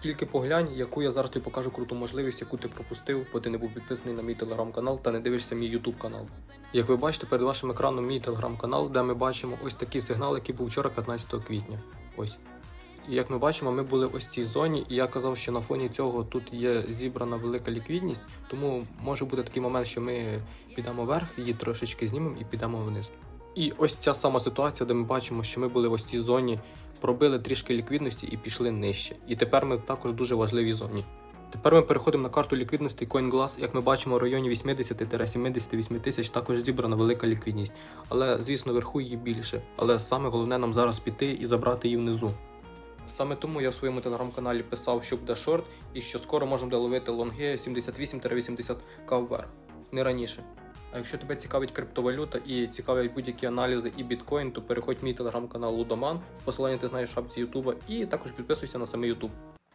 Тільки поглянь, яку я зараз тобі покажу круту можливість, яку ти пропустив, бо ти не був підписаний на мій телеграм-канал та не дивишся мій ютуб канал. Як ви бачите, перед вашим екраном мій телеграм-канал, де ми бачимо ось такий сигнал, який був вчора, 15 квітня. Ось. І як ми бачимо, ми були ось в цій зоні, і я казав, що на фоні цього тут є зібрана велика ліквідність, тому може бути такий момент, що ми підемо вверх, її трошечки знімемо і підемо вниз. І ось ця сама ситуація, де ми бачимо, що ми були в ось цій зоні, пробили трішки ліквідності і пішли нижче. І тепер ми також в дуже важливій зоні. Тепер ми переходимо на карту ліквідності CoinGlass. Як ми бачимо, в районі 80-78 тисяч також зібрана велика ліквідність. Але, звісно, вверху її більше. Але саме головне нам зараз піти і забрати її внизу. Саме тому я в своєму телеграм-каналі писав, що буде шорт, і що скоро можна буде ловити лонги 78-80к вверх, не раніше. А якщо тебе цікавить криптовалюта і цікавлять будь-які аналізи і біткоін, то переходь в мій телеграм-канал Лудоман, посилання ти знаєш в шапці Ютуба, і також підписуйся на саме Ютуб.